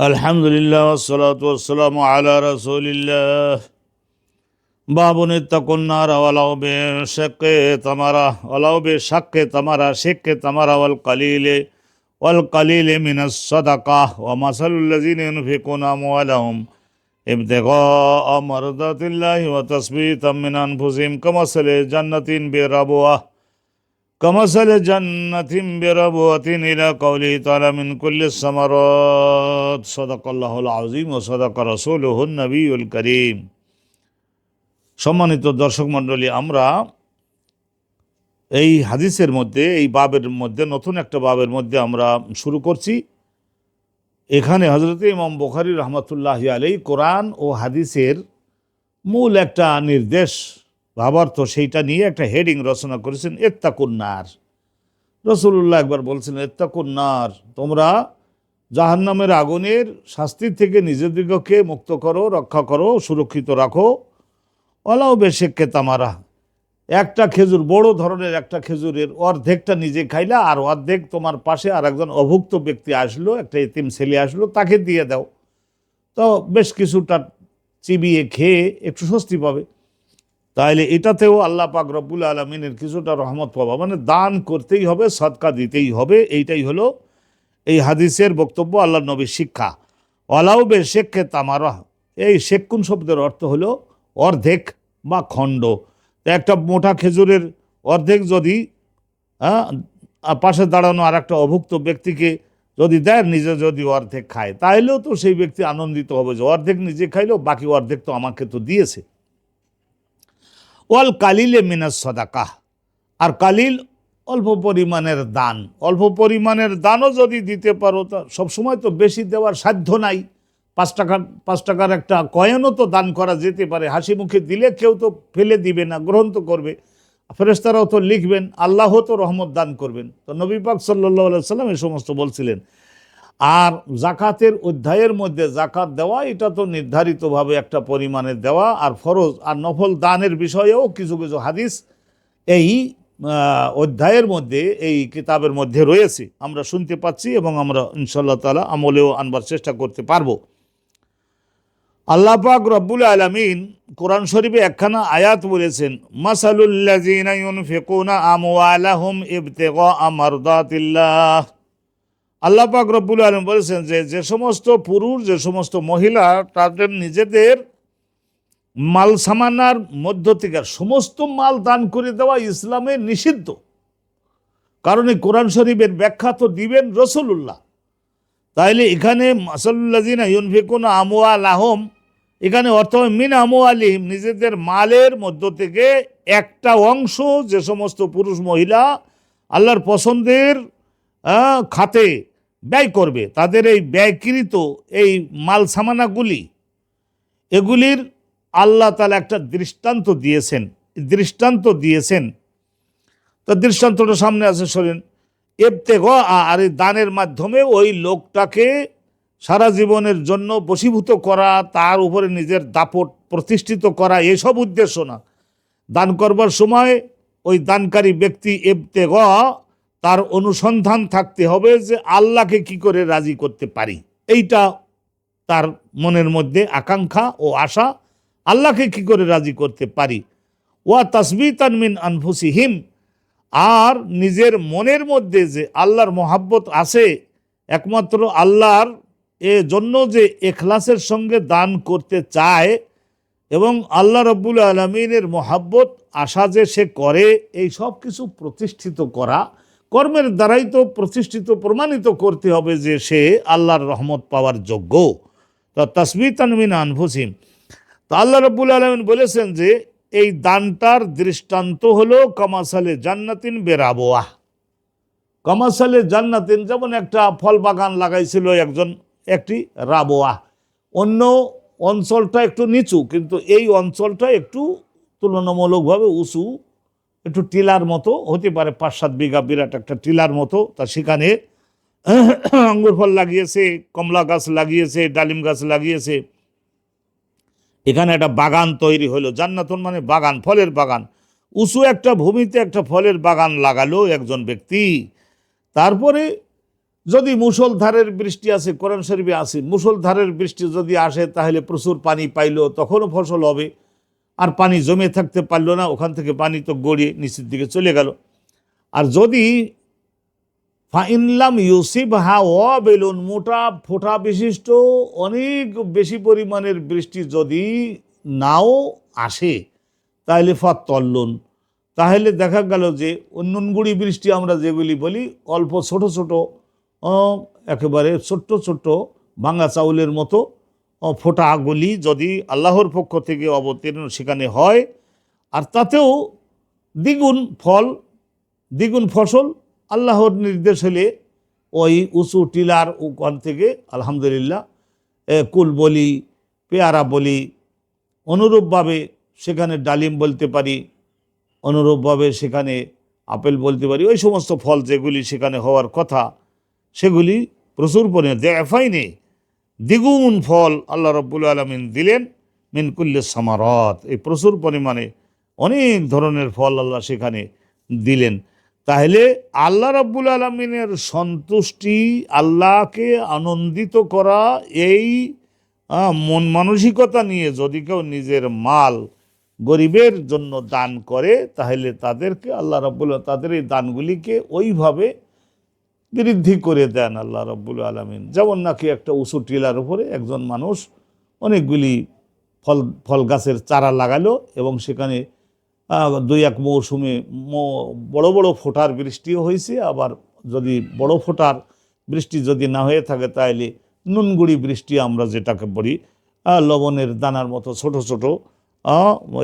الحمد لله والصلاة والسلام على رسول الله باب اتقوا النار ولو بشق تمرة ولو بشق تمرة شق تمرة والقليل والقليل من الصدقة ومثل الذين ينفقون أموالهم ابتغاء مرضات الله وتثبيتا من أنفسهم كمثل جنة بربوة كمثل جنة بربوة إلى قوله تعالى من كل الثمرات صدق الله العظيم وصدق رسوله النبي الكريم সম্মানিত দর্শক মণ্ডলী আমরা এই হাদিসের মধ্যে এই বাবের মধ্যে নতুন একটা বাবের মধ্যে আমরা শুরু করছি এখানে হজরত ইমাম বখারি রহমতুল্লাহ আলাই কোরআন ও হাদিসের মূল একটা নির্দেশ ভাবার্থ সেইটা নিয়ে একটা হেডিং রচনা করেছেন, এত্তাকুন্নার। রসুল্লাহ একবার বলছিলেন, এত্তাকুন্নার, তোমরা জাহান্নামের আগুনের শাস্তির থেকে নিজেদিগকে মুক্ত করো, রক্ষা করো, সুরক্ষিত রাখো। অলাও বেশেককে তামারা, একটা খেজুর, বড় ধরনের একটা খেজুরের অর্ধেকটা নিজে খাইলা আর অর্ধেক তোমার পাশে আর একজন অভুক্ত ব্যক্তি আসলো, একটা এতিম ছেলে আসলো, তাকে দিয়ে দাও। তো বেশ কিছুটা চিবিয়ে খেয়ে একটু স্বস্তি পাবে। তাহলে এটাতেও আল্লাহ পাক রব্বুল আলমিনের কিছুটা রহমত পাবা। মানে দান করতেই হবে সৎকা দিতেই হবে এইটাই হলো এই হাদিসের বক্তব্য আল্লাহ নবীর শিক্ষা। অলাউ বে শেখে তামারা এই শেখকুন শব্দের অর্থ হলো অর্ধেক বা খণ্ড। একটা মোটা খেজুরের অর্ধেক যদি হ্যাঁ, পাশে দাঁড়ানো আর একটা অভুক্ত ব্যক্তিকে যদি দেয় নিজে যদি অর্ধেক খায় তাহলেও তো সেই ব্যক্তি আনন্দিত হবে যে অর্ধেক নিজে খাইলেও বাকি অর্ধেক তো আমাকে তো দিয়েছে। ওয়াল কালিলে মিনাস সদাকাহ আর কালিল অল্প পরিমাণের দান। অল্প পরিমাণের দানও যদি দিতে পারো, তা সবসময় তো বেশি দেওয়ার সাধ্য নাই। পাঁচ টাকার পাঁচ টাকার একটা কয়েনও তো দান করা যেতে পারে। হাসি মুখে দিলে কেউ তো ফেলে দিবে না, গ্রহণ তো করবে। ফেরেস্তারাও তো লিখবেন, আল্লাহ তো রহমত দান করবেন। তো নবী পাক সাল্লাহ সাল্লাম এই সমস্ত বলছিলেন। আর জাকাতের অধ্যায়ের মধ্যে জাকাত দেওয়া, এটা তো নির্ধারিতভাবে একটা পরিমাণে দেওয়া আর ফরজ আর নফল দানের বিষয়েও কিছু কিছু হাদিস এই অধ্যায়ের মধ্যে, এই কিতাবের মধ্যে রয়েছে। আমরা শুনতে পাচ্ছি এবং আমরা ইনশাল্লাহ তালা আমলেও আনবার চেষ্টা করতে পারব। আল্লাহ পাক রব্বুল আলমিন কোরআন শরীফে একখানা আয়াত বলেছেন মাসালুল্লাযীনা ইউনফিকুনা আমওয়ালাহুম ইবতিগা আল্লাহ পাক রব্বুল আলম বলেছেন যে যে সমস্ত পুরুষ, যে সমস্ত মহিলা, তাদের নিজেদের মাল সামানার মধ্য থেকে সমস্ত মাল দান করে দেওয়া ইসলামে নিষিদ্ধ। কারণ এই কোরআন শরীফের ব্যাখ্যা তো দিবেন রসুল্লাহ তাইলে এখানে মাসাল্লাজিনা লাহম এখানে অর্থ মিন আমো আলিম নিজেদের মালের মধ্য থেকে একটা অংশ, যে সমস্ত পুরুষ মহিলা আল্লাহর পছন্দের খাতে ব্যয় করবে। তাদের এই ব্যয়কৃত এই মাল সামানাগুলি এগুলির আল্লাহ তালা একটা দৃষ্টান্ত দিয়েছেন দৃষ্টান্ত দিয়েছেন। তো দৃষ্টান্তটা সামনে আছে, শোনেন। এপতে গ আর এই দানের মাধ্যমে ওই লোকটাকে সারা জীবনের জন্য বশীভূত করা, তার উপরে নিজের দাপট প্রতিষ্ঠিত করা, এসব উদ্দেশ্য না। দান করবার সময় ওই দানকারী ব্যক্তি এপতে গ তার অনুসন্ধান থাকতে হবে যে আল্লাহকে কি করে রাজি করতে পারি। এইটা তার মনের মধ্যে আকাঙ্ক্ষা ও আশা আল্লাহকে কি করে রাজি করতে পারি। ওয়া তাসবিতান মিন আনফুসিহিম, আর নিজের মনের মধ্যে যে আল্লাহর মহাব্বত আছে, একমাত্র আল্লাহর এ জন্য যে এখলাসের সঙ্গে দান করতে চায় এবং আল্লাহ রব্বুল আলমিনের মহাব্বত, আশা যে সে করে, এই সব কিছু প্রতিষ্ঠিত করা কর্মের দ্বারাই তো প্রতিষ্ঠিত, প্রমাণিত করতে হবে যে সে আল্লাহর রহমত পাওয়ার যোগ্য। তো তসমিতান মিন আনফুসিম। তো আল্লাহ রব্বুল আলমিন বলেছেন যে, এই দানটার দৃষ্টান্ত হলো কামাসালে জান্নাতিন বেরাবোয়া কামাসালে জান্নাতিন যেমন একটা ফল বাগান লাগাইছিল একজন, একটি রাবোয়া অন্য অঞ্চলটা একটু নিচু, কিন্তু এই অঞ্চলটা একটু তুলনামূলকভাবে উঁচু। একটু টিলার মতো, হতে পারে পাঁচ সাত বিঘা বিরাট একটা টিলার মতো, তা সেখানে আঙ্গুর ফল লাগিয়েছে, কমলা গাছ লাগিয়েছে, ডালিম গাছ লাগিয়েছে। এখানে একটা বাগান তৈরি হলো। জান্নাতন মানে বাগান, ফলের বাগান। উঁচু একটা ভূমিতে একটা ফলের বাগান লাগালো একজন ব্যক্তি। তারপরে যদি মুসলধারের বৃষ্টি আসে, কোরআন শরীফে আসে মুসলধারের বৃষ্টি যদি আসে, তাহলে প্রচুর পানি পাইলো, তখনও ফসল হবে। আর পানি জমে থাকতে পারল না, ওখান থেকে পানি তো গড়িয়ে নিচের দিকে চলে গেল। আর যদি ফাইনলাম ইউসিফ হা ও বেলুন মোটা ফোটা বিশিষ্ট, অনেক বেশি পরিমাণের বৃষ্টি যদি নাও আসে, তাহলে ফাত তল্লন তাহলে দেখা গেল যে অন্যনগুড়ি বৃষ্টি আমরা যেগুলি বলি, অল্প ছোট ছোট একেবারে ছোট্ট ছোট্ট ভাঙা চাউলের মতো আহ, ফোঁটাগুলি যদি আল্লাহর পক্ষ থেকে অবতীর্ণ সেখানে হয় আর তাতেও দ্বিগুণ ফল দ্বিগুণ ফসল আল্লাহর নির্দেশ হলে ওই উঁচু টিলার ওখান থেকে আলহামদুলিল্লাহ কুল বলি পেয়ারা বলি অনুরূপভাবে সেখানে ডালিম বলতে পারি অনুরূপভাবে সেখানে আপেল বলতে পারি ওই সমস্ত ফল যেগুলি সেখানে হওয়ার কথা সেগুলি প্রচুর পরিমাণে দেফাইনে দ্বিগুণ ফল আল্লাহ রব্বুল আলমিন দিলেন মিনকুল্লে সামারত। এই প্রচুর পরিমাণে অনেক ধরনের ফল আল্লাহ সেখানে দিলেন। তাহলে আল্লাহ রব্বুল আলমিনের সন্তুষ্টি আল্লাহকে আনন্দিত করা এই মন মানসিকতা নিয়ে যদি কেউ নিজের মাল গরিবের জন্য দান করে, তাহলে তাদেরকে আল্লাহ রব্বুল তাদের এই দানগুলিকে ওইভাবে বৃদ্ধি করে দেন আল্লাহ রব্বুল আলমিন। যেমন নাকি একটা উঁচু টিলার উপরে একজন মানুষ অনেকগুলি ফল ফল গাছের চারা লাগালো এবং সেখানে দুই এক মৌসুমে বড় বড় ফোটার বৃষ্টিও হয়েছে। আবার যদি বড় ফোটার বৃষ্টি যদি না হয়ে থাকে তাহলে নুনগুড়ি বৃষ্টি আমরা যেটাকে বলি লবণের দানার মতো ছোট ছোট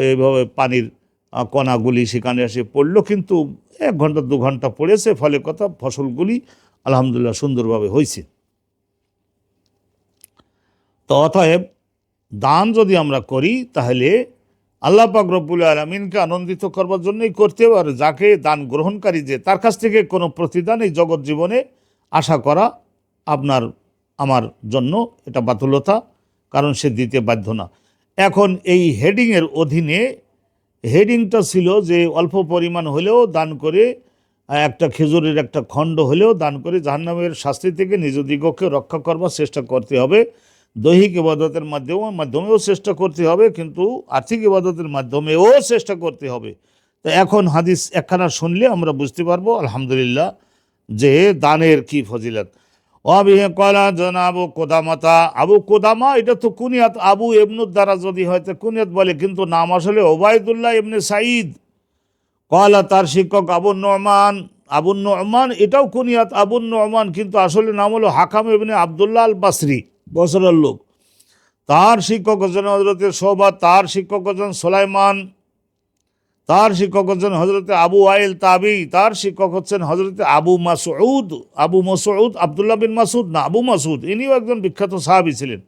এইভাবে পানির কণাগুলি সেখানে এসে পড়ল, কিন্তু এক ঘণ্টা, দু ঘণ্টা পড়েছে, ফলে কথা ফসলগুলি আলহামদুলিল্লাহ সুন্দরভাবে হয়েছে। তো অতএব দান যদি আমরা করি, তাহলে আল্লাহ পাক রব্বুল আলমিনকে আনন্দিত করবার জন্যই করতে হবে, আর যাকে দান গ্রহণকারী যে, তার কাছ থেকে কোনো প্রতিদান এই জগৎ জীবনে আশা করা আপনার, আমার জন্য এটা বাতুলতা, কারণ সে দিতে বাধ্য না। এখন এই হেডিংয়ের অধীনে হেডিংটা ছিল যে অল্প পরিমাণ হলেও দান করে, একটা খেজুরের একটা খণ্ড হলেও দান করে জাহান্নামের শাস্তি থেকে নিজ দিগকে রক্ষা করবার চেষ্টা করতে হবে। দৈহিক ইবাদতের মাধ্যমেও মাধ্যমেও চেষ্টা করতে হবে, কিন্তু আর্থিক ইবাদতের মাধ্যমেও চেষ্টা করতে হবে। তো এখন হাদিস একখানা শুনলে আমরা বুঝতে পারব, আলহামদুলিল্লাহ, যে দানের কি ফজিলত। অবিহে কলা জনাবু কোদামাতা। আবু কোদামা, এটা তো কুনিয়াত আবু এবনুর দ্বারা যদি হয়তো কুনিয়াত বলে, কিন্তু নাম আসলে ওবায়দুল্লাহ ইবনে সাঈদ। কলা তার শিক্ষক আবু নমান। আবু নমান, এটাও কুনিয়াত আবু নমান, কিন্তু আসলে নাম হলো হাকাম ইবনে আবদুল্লাহ আল বাসরি বছরের লোক। তার শিক্ষক হচ্ছেন হজরতে শোভা, তার শিক্ষক হচ্ছেন সোলাইমান। তার শিক্ষক হচ্ছেন হজরতে আবু আইল তাবি, তার শিক্ষক হচ্ছেন হজরতে আবু মাসউদ আবু মাসউদ আবদুল্লাহ বিন মাসুদ না, আবু মাসুদ ইনিও একজন বিখ্যাত সাহাবি ছিলেন।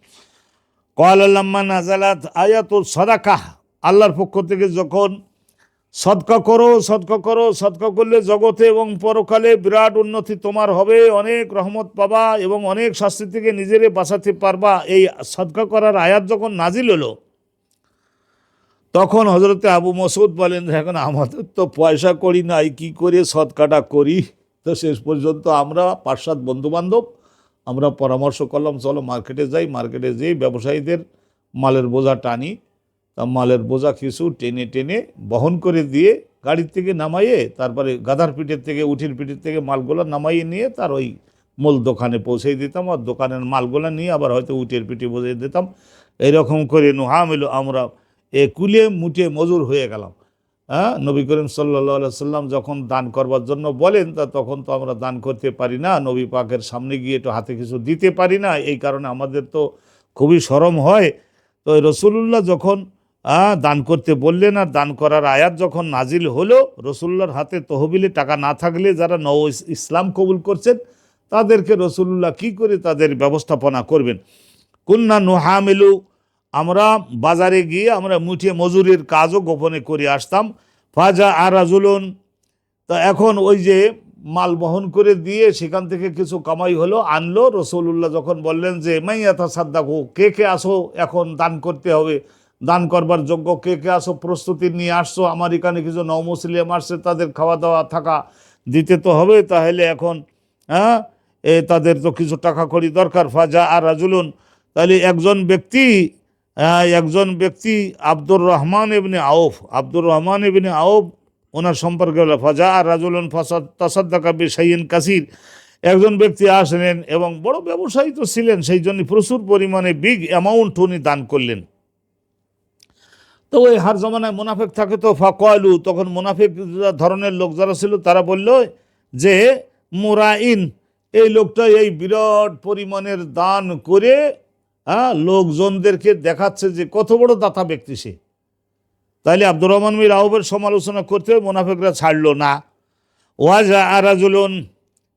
কয়াল আল্লাম্মা নাজালাত আয়াতুল সদাকাহ, আল্লাহর পক্ষ থেকে যখন সদকা করো সদকা করো, সদকা করলে জগতে এবং পরকালে বিরাট উন্নতি তোমার হবে, অনেক রহমত পাবা এবং অনেক শাস্তি থেকে নিজেরে বাঁচাতে পারবা। এই সদকা করার আয়াত যখন নাজিল হলো তখন হজরতে আবু মসুদ বলেন এখন আমাদের তো পয়সা করি নাই, কি করে সদকাটা করি? তো শেষ পর্যন্ত আমরা পাঁচ সাত বন্ধুবান্ধব, আমরা পরামর্শ করলাম, চলো মার্কেটে যাই। মার্কেটে যেয়ে ব্যবসায়ীদের মালের বোঝা টানি। তা মালের বোঝা কিছু টেনে টেনে বহন করে দিয়ে গাড়ির থেকে নামাইয়ে, তারপরে গাধার পিঠের থেকে, উঠির পিঠের থেকে মালগুলো নামাইয়ে নিয়ে তার ওই মূল দোকানে পৌঁছে দিতাম আর দোকানের মালগুলো নিয়ে আবার হয়তো উটের পিঠে বসিয়ে দিতাম। এরকম করে নোহা মিলো আমরা এ কুলে মুটে মজুর হয়ে গেলাম। হ্যাঁ নবী করিম সাল্লা সাল্লাম যখন দান করবার জন্য বলেন, তা তখন তো আমরা দান করতে পারি না, নবী পাকের সামনে গিয়ে তো হাতে কিছু দিতে পারি না, এই কারণে আমাদের তো খুবই সরম হয়। তো রসুল্লাহ যখন দান করতে বললেন আর দান করার আয়াত যখন নাজিল হলো রসুল্লার হাতে তহবিলে টাকা না থাকলে যারা নব ইসলাম কবুল করছেন, তাদেরকে রসুল্লাহ কি করে তাদের ব্যবস্থাপনা করবেন? কুন্না নোহামেলু আমরা বাজারে গিয়ে আমরা মুঠে মজুরির কাজও গোপনে করে আসতাম। ফাজা আর রাজুলুন, তা এখন ওই যে মাল বহন করে দিয়ে সেখান থেকে কিছু কামাই হলো, আনলো। রসুল্লাহ যখন বললেন যে মাইয়াতা সাদ্দাকু কে কে আসো? এখন দান করতে হবে। দান করবার যোগ্য কে কে আসো? প্রস্তুতি নিয়ে আসছো। আমার এখানে কিছু নমুসলিম আসছে, তাদের খাওয়া দাওয়া থাকা দিতে তো হবে, তাহলে এখন হ্যাঁ? এ তাদের তো কিছু টাকা কড়ি দরকার, ফাজা আর রাজুলুন। তাহলে একজন ব্যক্তি একজন ব্যক্তি আব্দুর রহমান এবনে আউফ। আব্দুর রহমান এবনে আউফ, ওনার সম্পর্কে হলো, ফাজা রাজুলুন ফাসাদ তাসাদ্দাকা বিশাইন কাসির। একজন ব্যক্তি আসলেন এবং বড় ব্যবসায়ী তো ছিলেন, সেই জন্য প্রচুর পরিমাণে বিগ অ্যামাউন্ট উনি দান করলেন। তো ওই হার জমানায় মোনাফেক থাকে তো ফাকলু, তখন মোনাফেক ধরনের লোক যারা ছিল তারা বলল যে, মোরাইন, এই লোকটা এই বিরাট পরিমাণের দান করে হ্যাঁ লোকজনদেরকে দেখাচ্ছে যে কত বড় দাতা ব্যক্তি সে। তাইলে আব্দুর রহমান মির আহবের সমালোচনা করতে মোনাফেকরা ছাড়লো না। ওয়াজা আরাজুলন,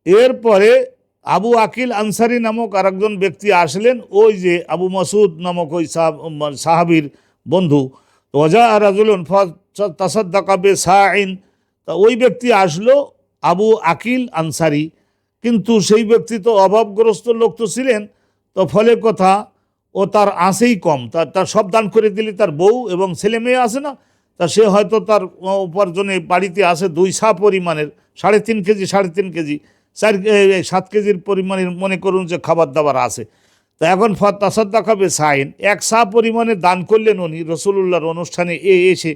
এরপরে আবু আকিল আনসারি নামক আরেকজন ব্যক্তি আসলেন, ওই যে আবু মাসুদ নামক ওই সাহাব- সাহাবীর বন্ধু। ওজা রাজুলন তাসাদ্দাকাবে সাইন তা ওই ব্যক্তি আসলো আবু আকিল আনসারি। কিন্তু সেই ব্যক্তি তো অভাবগ্রস্ত লোক তো ছিলেন। তো ফলে কথা ও তার আসেই কম। তার তার সব দান করে দিলে তার বউ এবং ছেলে মেয়ে আসে না? তা সে হয়তো তার উপার্জনে বাড়িতে আসে দুই সা পরিমাণের, সাড়ে তিন কেজি, সাড়ে তিন কেজি, চার সাত কেজির পরিমাণের মনে করুন যে খাবার দাবার আছে। তা এখন তাসাদ্দা খাবে সাইন, এক সা পরিমাণে দান করলেন উনি রসুল্লাহর অনুষ্ঠানে এ, এসে।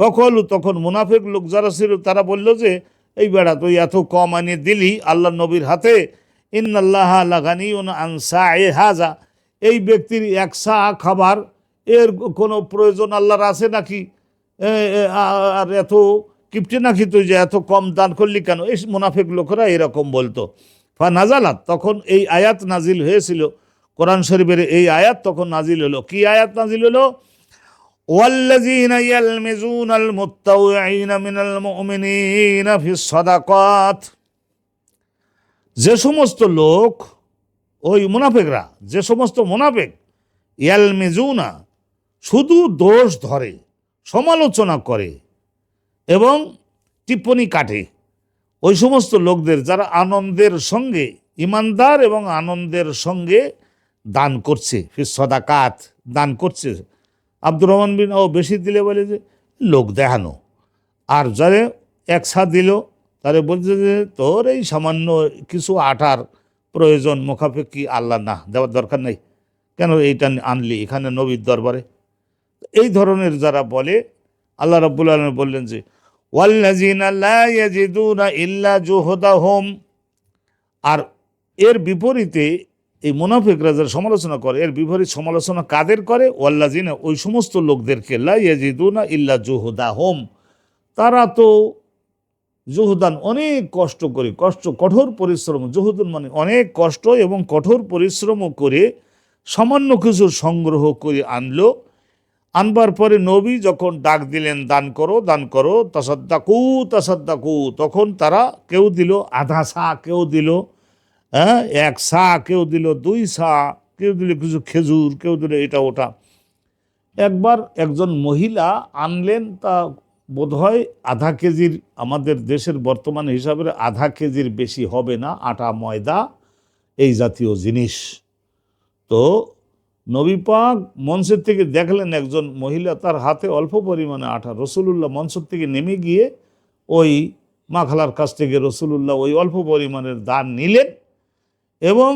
ফকলু তখন মুনাফেক লোক যারা ছিল তারা বলল যে, এই বেড়া, তুই এত কম আনিয়ে দিলি আল্লাহ নবীর হাতে। ইন্নাল্লাহ লাগানি আনসা এ হাজা। এই ব্যক্তির এক সা খাবার এর কোনো প্রয়োজন আল্লাহর আছে নাকি এ, এ, আ- আর এত কিপটে নাকি তুই যে এত কম দান করলি কেন এই মুনাফেক লোকেরা এরকম বলতো ফা নাজালাত তখন এই আয়াত নাজিল হয়েছিল কোরআন শরীফের এই আয়াত তখন নাজিল হলো কি আয়াত নাজিল হলো والذين يلمزون المتطوعين من المؤمنين في الصدقات যে সমস্ত লোক ওই মুনাফেকরা, যে সমস্ত মুনাফেক, ইয়ালমেজুনা, শুধু দোষ ধরে, সমালোচনা করে এবং টিপ্পনি কাটে। ওই সমস্ত লোকদের যারা আনন্দের সঙ্গে, ইমানদার এবং আনন্দের সঙ্গে দান করছে ফির সদাকাত দান করছে। আব্দুর রহমান বিন ও বেশি দিলে বলে যে, লোক দেখানো। আর যারে একসা দিল, তারে বলছে যে, তোর এই সামান্য কিছু আটার প্রয়োজন, মুখাপেক্ষি আল্লাহ না, দেওয়ার দরকার নেই। কেন এইটা আনলি? এখানে নবীর দরবারে। এই ধরনের যারা বলে, আল্লাহ রাব্বুল আলম বললেন যে ওয়াল্লাজিনা ইল্লা জুহদাহুম। আর এর বিপরীতে এই মুনাফিকরা যারা সমালোচনা করে, এর বিপরীত সমালোচনা কাদের করে? ওয়াল্লাজিনা ওই সমস্ত লোকদেরকে, লা ইয়াজিদুনা ইল্লা জুহদাহুম। তারা তো জুহুদান অনেক কষ্ট করে, কষ্ট, কঠোর পরিশ্রম, জুহুদান মানে অনেক কষ্ট এবং কঠোর পরিশ্রম করে সামান্য কিছু সংগ্রহ করে আনলো। আনবার পরে নবী যখন ডাক দিলেন, দান করো দান করো, তাসাদ্দাকু তাসাদ্দাকু, তখন তারা কেউ দিল, আধা সা কেউ দিল হ্যাঁ এক সা কেউ দিল, দুই সা কেউ দিল, কিছু খেজুর কেউ দিল, এটা ওটা। একবার একজন মহিলা আনলেন তা বোধহয় আধা কেজির আমাদের দেশের বর্তমান হিসাবে আধা কেজির বেশি হবে না, আটা, ময়দা, এই জাতীয় জিনিস। তো নবী পাক মঞ্চের থেকে দেখলেন একজন মহিলা, তার হাতে অল্প পরিমাণে আটা। রসুলুল্লাহ মঞ্চের থেকে নেমে গিয়ে ওই মাখালার কাছ থেকে রসুলুল্লাহ ওই অল্প পরিমাণের দান নিলেন এবং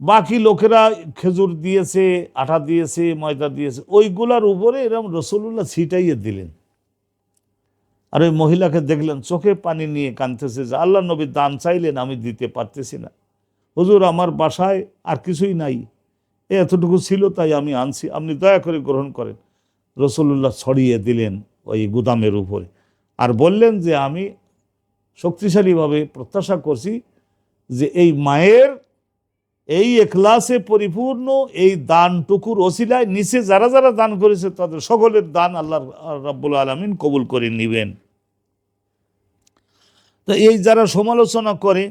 বাকি লোকেরা খেজুর দিয়েছে, আটা দিয়েছে, ময়দা দিয়েছে, ওইগুলার উপরে এরকম রসুলুল্লাহ ছিটাইয়ে দিলেন। আর ওই মহিলাকে দেখলেন, চোখে পানি নিয়ে কাঁদতেছে, যে আল্লাহ নবী দান চাইলেন, আমি দিতে পারতেছি না। হুজুর, আমার বাসায় আর কিছুই নাই। এতটুকু ছিল, তাই আমি আনছি। আপনি দয়া করে গ্রহণ করেন। রসুল্লাহ ছড়িয়ে দিলেন ওই গুদামের উপরে। আর বললেন যে, আমি শক্তিশালীভাবে প্রত্যাশা করছি যে, এই মায়ের এই এখলাসে পরিপূর্ণ এই দানটুকুর ওসিলায় নিচে যারা যারা দান করেছে তাদের সকলের দান আল্লাহ রাব্বুল আলমিন কবুল করে নিবেন। তো এই যারা সমালোচনা করে,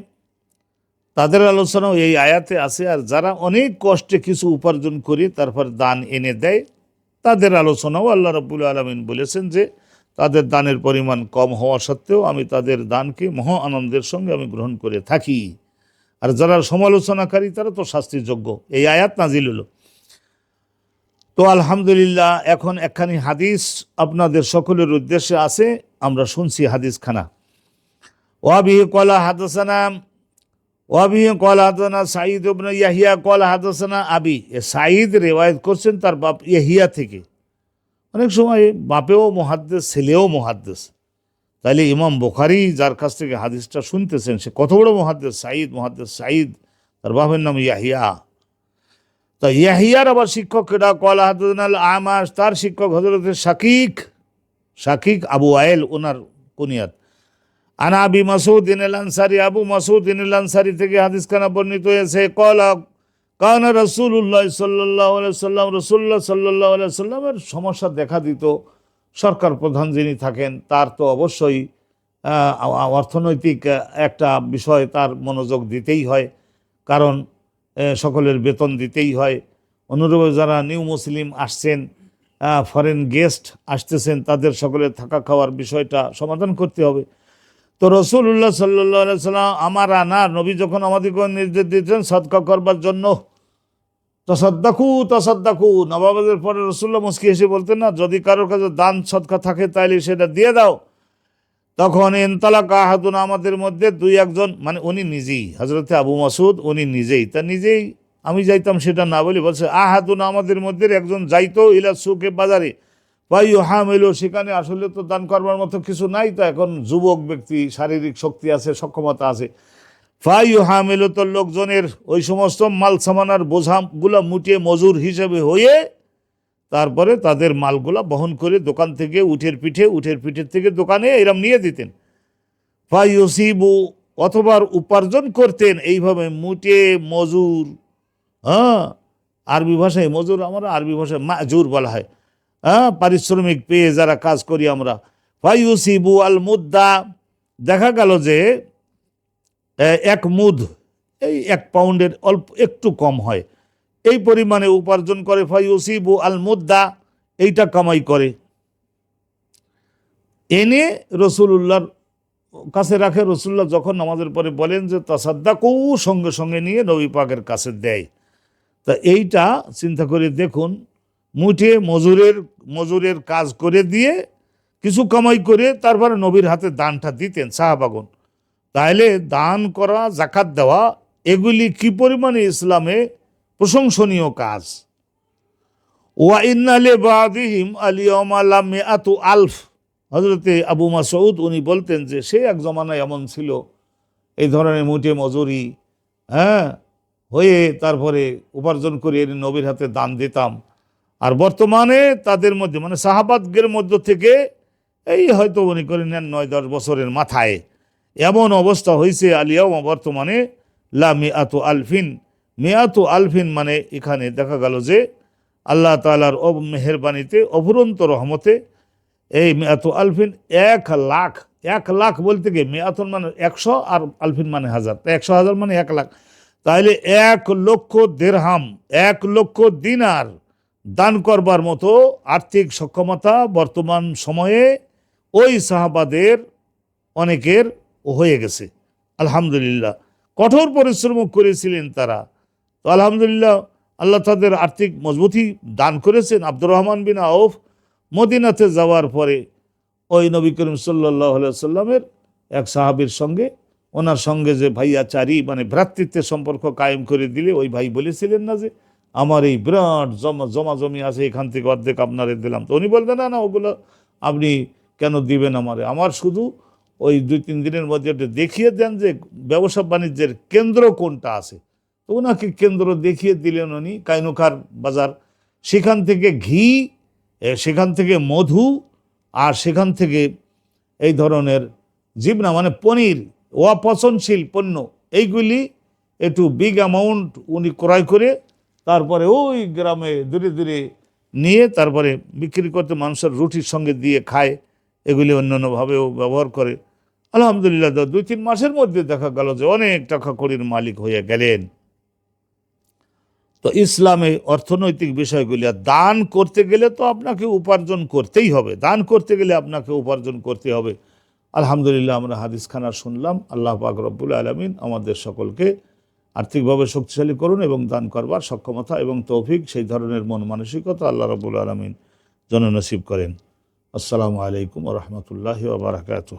তাদের আলোচনাও এই আয়াতে আছে, আর যারা অনেক কষ্টে কিছু উপার্জন করে তারপর দান এনে দেয়, তাদের আলোচনাও আল্লাহ রব্বুল আলমিন বলেছেন যে, তাদের দানের পরিমাণ কম হওয়া সত্ত্বেও আমি তাদের দানকে মহা আনন্দের সঙ্গে আমি গ্রহণ করে থাকি। আর যারা সমালোচনাকারী, তারা তো শাস্তিযোগ্য এই আয়াত নাজিল হলো। তো আলহামদুলিল্লাহ, এখন একখানি হাদিস আপনাদের সকলের উদ্দেশ্যে আছে, আমরা শুনছি হাদিস খানা ওয়াবি কলা হাদসানা ওয়াবি কল হাদানা সাঈদ ইয়াহিয়া কল হাদাসানা আবি। এ সাঈদ রেওয়ায়ত করছেন তার বাপ ইয়াহিয়া থেকে। অনেক সময় বাপেও মহাদ্দেশ ছেলেও মহাদ্দেশ তাইলে ইমাম বোখারি যার কাছ থেকে হাদিসটা শুনতেছেন, সে কত বড় মহাদ্দেশ সাঈদ মহাদ্দেশ সাঈদ, তার বাপের নাম ইয়াহিয়া। তা ইয়াহিয়ার আবার শিক্ষক কেডা কল হাদাল আমাস তার শিক্ষক হজরতের শাকিক শাকিক আবু আয়েল ওনার কুনিয়াত। আনা আবি মাসুদ ইন আনসারি, আবু মাসুদ ইন আনসারি থেকে হাদিস খানা বর্ণিত হয়েছে, কলা, কানা রসুল্লাহ সাল্লাহ সাল্লাম রসুল্লাহ সাল্লাহ সাল্লামের সমস্যা দেখা দিত। সরকার প্রধান যিনি থাকেন, তার তো অবশ্যই অর্থনৈতিক একটা বিষয় তার মনোযোগ দিতেই হয়। কারণ সকলের বেতন দিতেই হয়। অনুরূপে যারা নিউ মুসলিম আসছেন ফরেন গেস্ট আসতেছেন, তাদের সকলের থাকা খাওয়ার বিষয়টা সমাধান করতে হবে। তো রসুল্লাহ সাল্লাহ সাল্লাম আমার আনা নবী যখন আমাদেরকে নির্দেশ দিয়েছেন, সদকা করবার জন্য তসদ্দাকু তসদ্দাকু। নবাবাদের পরে রসুল্লাহ মুসকি এসে বলতেন না, যদি কারোর কাছে দান, সদকা থাকে, তাইলে সেটা দিয়ে দাও। তখন এনতালা কাহাতুন আমাদের মধ্যে দুই একজন মানে উনি নিজেই হজরতে আবু মাসুদ উনি নিজেই। তা নিজেই আমি যাইতাম সেটা না বলি বলছে আহাতুন আমাদের মধ্যে একজন যাইতো ইলা সুকে বাজারে পাই হাম এলো সেখানে আসলে তো দান করবার মতো কিছু নাই তো, এখন যুবক ব্যক্তি, শারীরিক শক্তি আছে, সক্ষমতা আছে। ফাই হামেলো লোকজনের ওই সমস্ত মাল সামানার বোঝাগুলা মুটিয়ে মজুর হিসেবে হয়ে তারপরে তাদের মালগুলা বহন করে দোকান থেকে উঠের পিঠে, উঠের পিঠের থেকে দোকানে এরম নিয়ে দিতেন। ফাই ওসিবু অথবা উপার্জন করতেন এইভাবে মুটে মজুর হ্যাঁ আরবি ভাষায় মজুর আমরা আরবি ভাষায় মাজুর বলা হয়। হ্যাঁ পারিশ্রমিক পেয়ে যারা কাজ করি আমরা। ফাইউসিবু আল মুদ্দা, দেখা গেল যে এক মুদ এই এক পাউন্ডের অল্প একটু কম হয়। এই পরিমাণে উপার্জন করে ফাইউসিবু আল মুদ্দা, এইটা কামাই করে। এনে রসুল্লাহর কাছে রাখে রসুল্লাহ যখন আমাদের পরে বলেন যে, তাসাদ্দাকু সঙ্গে সঙ্গে নিয়ে নবী পাকের কাছে দেয়। তা এইটা চিন্তা করে দেখুন, মুঠে মজুরের মজুরের কাজ করে দিয়ে কিছু কামাই করে তারপরে নবীর হাতে দানটা দিতেন সাহাবাগন তাইলে দান করা জাকাত দেওয়া, এগুলি কি পরিমাণে ইসলামে প্রশংসনীয় কাজ? ওয়া ইন্নালে বাদিহিম আলিয়ম আলাম আতু আলফ। হজরতে আবু মাসউদ উনি বলতেন যে, সে এক জমানায় এমন ছিল, এই ধরনের মুঠে মজুরি হ্যাঁ হয়ে তারপরে উপার্জন করে এনে নবীর হাতে দান দিতাম। আর বর্তমানে তাদের মধ্যে মানে সাহাবাদদের মধ্য থেকে, এই হয়তো উনি করে নেন নয় দশ বছরের মাথায়। এমন অবস্থা হয়েছে আলিয়াও বর্তমানে, লা মিয়াতু আলফিন। মিয়াতু আলফিন মানে এখানে দেখা গেল যে আল্লাহ তালার অব মেহরবানিতে অফুরন্ত রহমতে এই মেয়াতু আলফিন এক লাখ এক লাখ বলতে গিয়ে মেয়াতুন মানে একশো আর আলফিন মানে হাজার। একশো হাজার মানে এক লাখ। তাইলে এক লক্ষ দেড়হাম, এক লক্ষ দিনার দান করবার মতো আর্থিক সক্ষমতা বর্তমান সময়ে ওই সাহাবাদের অনেকের হয়ে গেছে। আলহামদুলিল্লাহ। কঠোর পরিশ্রম করেছিলেন তারা। তো আলহামদুলিল্লাহ আল্লাহ তাদের আর্থিক মজবুতি দান করেছেন আব্দুর রহমান বিন আউফ মদিনাতে যাওয়ার পরে ওই নবী করিম সাল্লাহ সাল্লামের এক সাহাবির সঙ্গে ওনার সঙ্গে যে ভাইয়াচারি মানে ভ্রাতৃত্বের সম্পর্ক কায়েম করে দিলে ওই ভাই বলেছিলেন না যে, আমার এই বিরাট জমা জমা জমি আছে, এখান থেকে অর্ধেক আপনারে দিলাম। তো উনি বলতেন না না, ওগুলো আপনি কেন দিবেন আমারে? আমার শুধু ওই দুই, তিন দিনের মধ্যে দেখিয়ে দেন যে ব্যবসা বাণিজ্যের কেন্দ্র কোনটা আছে। তো ওনাকে কেন্দ্র দেখিয়ে দিলেন উনি, কাইনুকার বাজার। সেখান থেকে ঘি সেখান থেকে মধু, আর সেখান থেকে এই ধরনের জীবনা মানে পনির, অপচনশীল পণ্য, এইগুলি একটু বিগ অ্যামাউন্ট উনি ক্রয় করে তারপরে ওই গ্রামে দূরে দূরে নিয়ে তারপরে বিক্রি করতে মানুষের রুটির সঙ্গে দিয়ে খায়। এগুলি অন্যান্যভাবেও ব্যবহার করে। আলহামদুলিল্লাহ, দু- দুই তিন মাসের মধ্যে দেখা গেল যে অনেক টাকা কড়ির মালিক হয়ে গেলেন। তো ইসলামে অর্থনৈতিক বিষয়গুলি, আর দান করতে গেলে তো আপনাকে উপার্জন করতেই হবে। দান করতে গেলে আপনাকে উপার্জন করতে হবে। আলহামদুলিল্লাহ, আমরা হাদিস খানা শুনলাম, আল্লাহ পাক রব্বুল আলমিন আমাদের সকলকে আর্থিকভাবে শক্তিশালী করুন এবং দান করবার সক্ষমতা এবং তৌফিক সেই ধরনের মন মানসিকতা আল্লাহ রব্বুল আলমিন জননসিব করেন। আসসালামু আলাইকুম রহমতুল্লাহ বারাকাতুহ।